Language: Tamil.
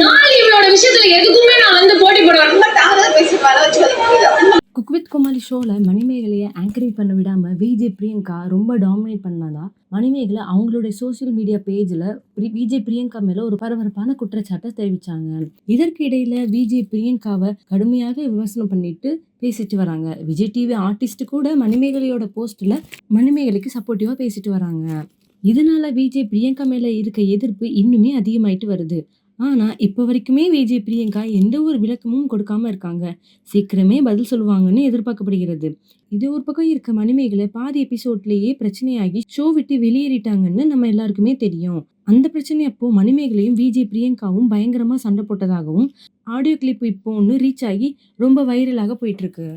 நாள் இவளோட விஷயத்துல எதுக்குமே நான் வந்து போட்டி போடுவேன் குக் வித் குமாரி ஷோவில் மணிமேகலையை ஆங்கரிங் பண்ண விடாமல் விஜய் பிரியங்கா ரொம்ப டாமினேட் பண்ணாதா? மணிமேகலை அவங்களுடைய சோசியல் மீடியா பேஜில் விஜய் பிரியங்கா மேலே ஒரு பரபரப்பான குற்றச்சாட்டை தெரிவித்தாங்க இதற்கு இடையில் விஜய் பிரியங்காவை கடுமையாக விமர்சனம் பண்ணிட்டு பேசிட்டு வராங்க. விஜய் டிவி ஆர்டிஸ்ட் கூட மணிமேகலையோட போஸ்ட்டில் மணிமேகலைக்கு சப்போர்ட்டிவாக பேசிட்டு வராங்க. இதனால விஜய் பிரியங்கா மேலே இருக்க எதிர்ப்பு இன்னுமே அதிகமாயிட்டு வருது. ஆனா இப்போ வரைக்குமே விஜய் பிரியங்கா எந்த ஒரு விளக்கமும் கொடுக்காம இருக்காங்க. சீக்கிரமே பதில் சொல்லுவாங்கன்னு எதிர்பார்க்கப்படுகிறது. இது ஒரு பக்கம் இருக்க மணிமேகலை பாதி எபிசோட்லயே பிரச்சனையாகி ஷோ விட்டு வெளியேறிட்டாங்கன்னு நம்ம எல்லாருக்குமே தெரியும். அந்த பிரச்சனை அப்போ மணிமேகலையும் விஜய் பிரியங்காவும் பயங்கரமா சண்டை போட்டதாகவும் ஆடியோ கிளிப் இப்போ ஒன்று ரீச் ஆகி ரொம்ப வைரலாக போயிட்டு இருக்கு.